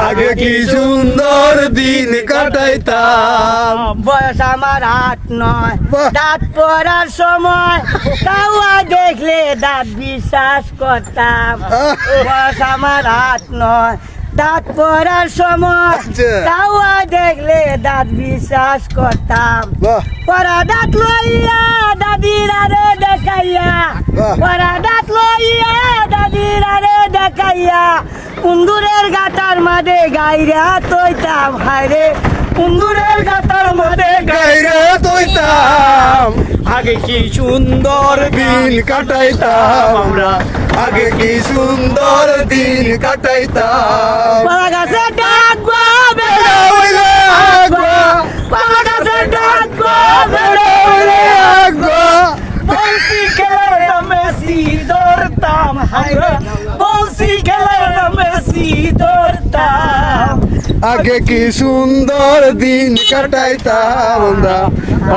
আগে কি সুন্দর দিন কাটাইতাম? বয়স আমার হাত নয়। দাঁত পড়ার সময় কাউয়া দেখলে দাঁত বিশ্বাস করতাম। বয়স আমার হাত নয়। দাঁত পড়ার সময় আচ্ছা। কাউয়া দেখলে দাঁত বিশ্বাস করতাম। পরা দাঁত লইয়া দাদির আরে দেখাইয়া। পরা দাঁত লইয়া দাদির আরে দেখাইয়া। কুন্দুরের গাতার মাঝে গাইরা তৈতাম, হায়রে। কুন্দুরের গাতার মাঝে গাইরা তৈতাম। আগে কি সুন্দর দিন কাটাইতাম আমরা? আগে কি সুন্দর দিন কাটাইতাম? আগে কি সুন্দর দিন কাটাইতাম আমরা?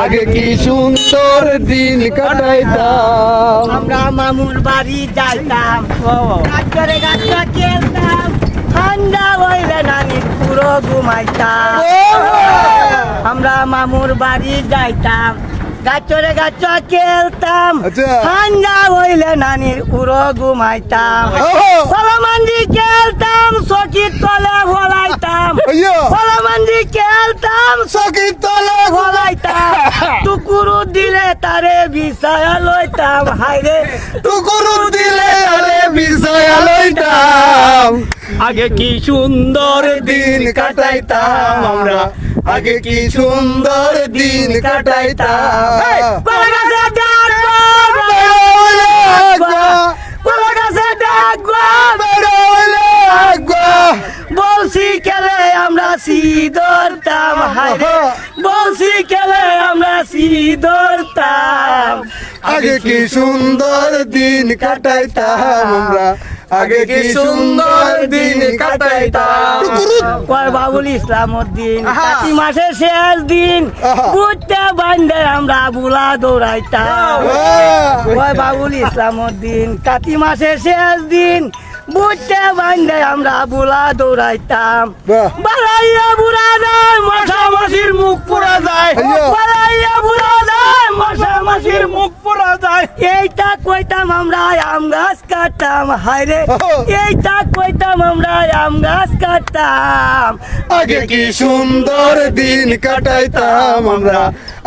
আগে কি সুন্দর দিন কাটাইতাম? আমরা মামুর বাড়ি যাইতাম। গাছরে গাছটা খেলতাম ঠান্ডা হইলে নানি পুরো ঘুমাইতাম। আমরা মামুর বাড়ি যাইতাম। গাছরে গাছ খেলতাম। আচ্ছা। ঠান্ডা হইলে নানির উড়ো ঘুমাইতাম। ফলমান্দি খেলতাম সচির তলে ভলাইতাম। ফলমান্দি খেলতাম সখীর তলে ভলাইতাম। টুকুরু দিলে তারে বিছায়া লইতাম। হাইরে টুকুরু দিলে আরে বিষয় লইতাম। আগে কি সুন্দর দিন কাটাইতাম আমরা? আগে কি সুন্দর দিন কাটাইতাম? কলা কলা আগবা। বলছি খেলে আমরা সিদরতাম হাইরে বলছি খেলে আমরা সিদরতাম আগে কি সুন্দর দিন কাটাইতাম আমরা? আগে কি সুন্দর দিন কাটাইতাম? কয় বাবুল ইসলাম উদ্দিন আহা। কাতি মাসের শেষ দিন। বুঝতে বান্ধে আমরা বুলা দৌড়াইতাম। কয় বাবুল উদ্দিন কাতি মাসের শেষ দিন। বুঝতে বান্ধে আমরা বুলা দৌড়াইতাম। বাহ। বালাইয়া বুড়া যায় মশা মাসির মুখ পুরা যায় আইয়ো। বালাইয়া বুড়া যায় মশা মাসির মুখ পুরা যায়। এইটা কইতাম আমরা আম গাছ কাটতাম হায়রে। এইটা কইতাম আমরা আম গাছ কাটতাম। আগে কি সুন্দর দিন কাটাইতাম আমরা?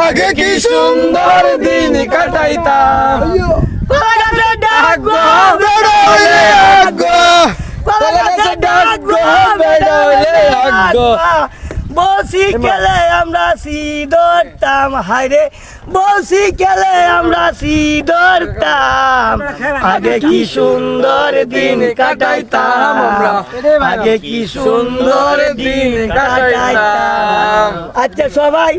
আগে কি সুন্দর দিন কাটাইতাম? কলা গাছে বসি খেলে আমরা সি ধরতাম হায়রে বসি খেলে আমরা সি ধরতাম আগে কি সুন্দর দিন কাটাইতাম? আগে কি সুন্দর দিন কাটাইতাম? আচ্ছা সবাই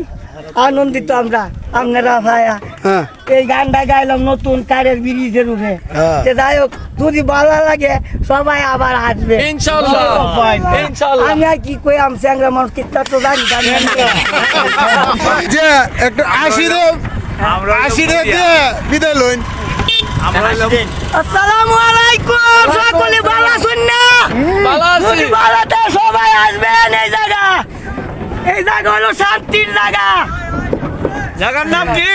আনন্দিত আমরা। আপনারা ভাইয়া হ্যাঁ। এই গানটা গাইলাম নতুন কারের ব্রিজের উপরে। হ্যাঁ। যাই হোক যদি ভালো লাগে সবাই আবার আসবে। ইনশাআল্লাহ ইনশাআল্লাহ আমি আর কি কই আমি স্যাংরা মানুষ কিতা তো জানি জানি না। যে একটা আশি রে আশি রে বিদায় লইন। আসসালামু আলাইকুম সকলে ভালো আছেন না? ভালো আছি। ভালো সবাই আসবেন এই জায়গা। এই জায়গা হলো শান্তির জায়গা। জায়গার নাম কি?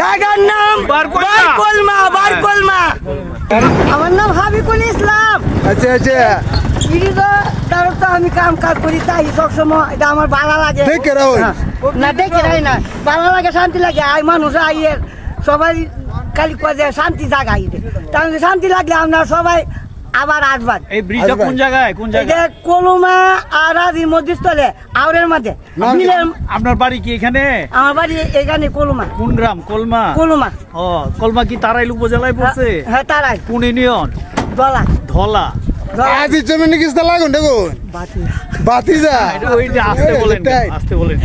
জায়গার নাম বারকলমা। বারকলমা আমার নাম হাবিবুল ইসলাম। আচ্ছা আচ্ছা। তো আমি কাম কাজ করি তাই সবসময় এটা আমার ভালো লাগে। হ্যাঁ, না দেখে রাই না। ভালো লাগে শান্তি লাগে। আই মানুষ আইয়ের সবাই খালি কয় শান্তি জায়গা আইতে তাহলে শান্তি লাগলে আমরা সবাই আবার আসবার এই ব্রিজটা কোন জায়গায়? কোন এটা জায়গায় কলমা আর আদি মধ্যস্থলে আউরের মাঝে? আপনার বাড়ি কি এখানে? আমার বাড়ি এখানে কলমা। কোন গ্রাম? কলমা? কলমা। ও কলমা কি তারাইল উপজেলায় পড়ছে? হ্যাঁ তারাই কোন ইউনিয়ন? ধলা। দলা আজি জমিনে কিস্তা লাগুন দেখুন? বাতি। বাতি যা। এটা ওই যে আসতে বলেন। আসতে বলেন।